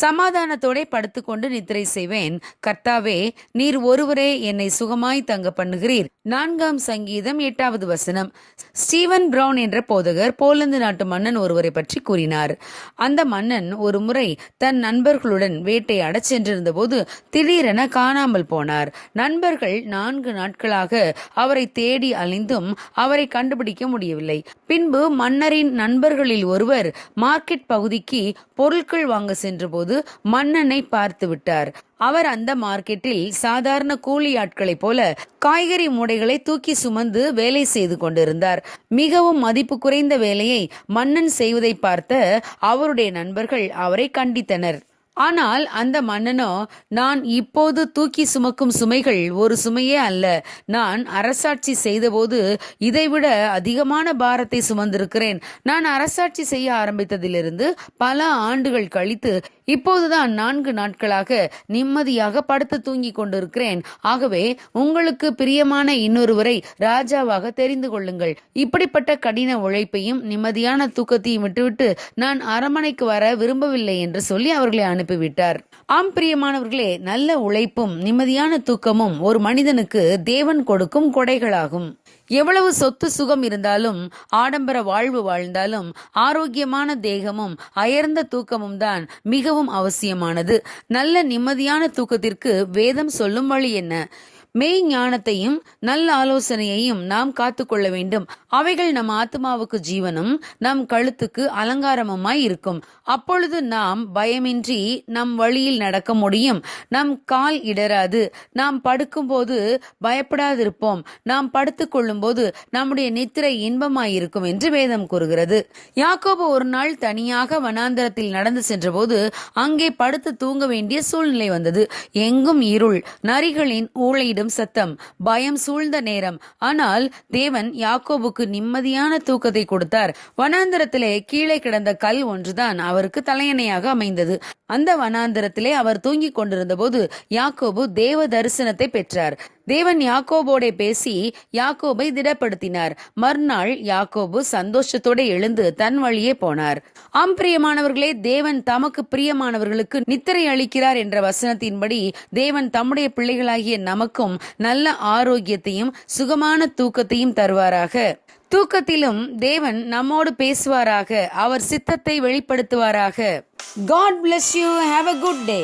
சமாதானத்தோடே படுத்துக்கொண்டு நித்திரை செய்வேன். கர்த்தாவே நீர் ஒருவரே என்னை சுகமாய் தங்க பண்ணுகிறீர். நான்காம் சங்கீதம் எட்டாவது வசனம். ஸ்டீவன் பிரவுன் என்ற போதகர் போலந்து நாட்டு மன்னன் ஒருவரை பற்றி கூறினார். அந்த மன்னன் ஒரு முறை தன் நண்பர்களுடன் வேட்டையாடச் சென்றிருந்த போது திடீரென காணாமல் போனார். நண்பர்கள் நான்கு நாட்களாக அவரை தேடி அலைந்தும் அவரை கண்டுபிடிக்க முடியவில்லை. பின்பு மன்னரின் நண்பர்களில் ஒருவர் மார்க்கெட் பகுதிக்கு பொருட்கள் வாங்க சென்றபோது மன்னனை பார்த்து விட்டார். அவர் அந்த மார்க்கெட்டில் சாதாரண கூலி ஆட்களைப் போல காய்கறி மூடைகளை தூக்கி சுமந்து வேலை செய்து கொண்டிருந்தார். மிகவும் மதிப்பு குறைந்த வேலையை மன்னன் செய்வதை பார்த்த அவருடைய நண்பர்கள் அவரை கண்டித்தனர். ஆனால் அந்த மன்னனோ நான் இப்போது தூக்கி சுமக்கும் சுமைகள் ஒரு சுமையே அல்ல. நான் அரசாட்சி செய்தபோது இதைவிட அதிகமான பாரத்தை சுமந்திருக்கிறேன். நான் அரசாட்சி செய்ய ஆரம்பித்ததிலிருந்து பல ஆண்டுகள் கழித்து இப்போதுதான் நான்கு நாட்களாக நிம்மதியாக படுத்து தூங்கிக் கொண்டிருக்கிறேன். ஆகவே உங்களுக்கு பிரியமான இன்னொருவரை ராஜாவாக தெரிந்து கொள்ளுங்கள். இப்படிப்பட்ட கடின உழைப்பையும் நிம்மதியான தூக்கத்தையும் விட்டுவிட்டு நான் அரமனைக்கு வர விரும்பவில்லை என்று சொல்லி அவர்களை அனுப்பிவிட்டார். ஆம் பிரியமானவர்களே நல்ல உழைப்பும் நிம்மதியான தூக்கமும் ஒரு மனிதனுக்கு தேவன் கொடுக்கும் கொடைகளாகும். எவ்வளவு சொத்து சுகம் இருந்தாலும் ஆடம்பர வாழ்வு வாழ்ந்தாலும் ஆரோக்கியமான தேகமும் அயர்ந்த தூக்கமும் தான் மிகவும் அவசியமானது. நல்ல நிம்மதியான தூக்கத்திற்கு வேதம் சொல்லும் வழி என்ன? மெய் ஞானத்தையும் நல்ல ஆலோசனையையும் நாம் காத்துக்கொள்ள வேண்டும். அவைகள் நம் ஆத்மாவுக்கு ஜீவனும் நம் கழுத்துக்கு அலங்காரமுமாய் இருக்கும். அப்பொழுது நாம் பயமின்றி நம் வழியில் நடக்க முடியும். நம் கால் இடராது. நாம் படுக்கும்போது பயப்படாதிருப்போம். நாம் படுத்துக் கொள்ளும்போது நம்முடைய நித்திரை இன்பமாயிருக்கும் என்று வேதம் கூறுகிறது. யாக்கோபு ஒரு நாள் தனியாக வனாந்தரத்தில் நடந்து சென்றபோது அங்கே படுத்து தூங்க வேண்டிய சூழ்நிலை வந்தது. எங்கும் இருள் நரிகளின் ஊழையிடும் சத்தம். பயம் சூழ்ந்த நேரம். ஆனால் தேவன் யாக்கோபுக்கு நிம்மதியான தூக்கத்தை கொடுத்தார். வனாந்திரத்திலே கீழே கிடந்த கல் ஒன்றுதான் அவருக்கு தலையணையாக அமைந்தது. அந்த வனாந்திரத்திலே அவர் தூங்கிக் கொண்டிருந்த போது யாக்கோபு தேவ தரிசனத்தை பெற்றார். தேவன் யாக்கோபோடே பேசி யாக்கோபை திடப்படுத்தினார். மறுநாள் யாக்கோபு சந்தோஷத்தோட எழுந்து தன் வழியே போனார். ஆம் பிரியமானவர்களே தேவன் தமக்கு பிரியமானவர்களுக்கு நித்திரை அளிக்கிறார் என்ற வசனத்தின்படி தேவன் தம்முடைய பிள்ளைகளாகிய நமக்கும் நல்ல ஆரோக்கியத்தையும் சுகமான தூக்கத்தையும் தருவாராக. தூக்கத்திலும் தேவன் நம்மோடு பேசுவாராக அவர் சித்தத்தை வெளிப்படுத்துவாராக. God bless you have a good day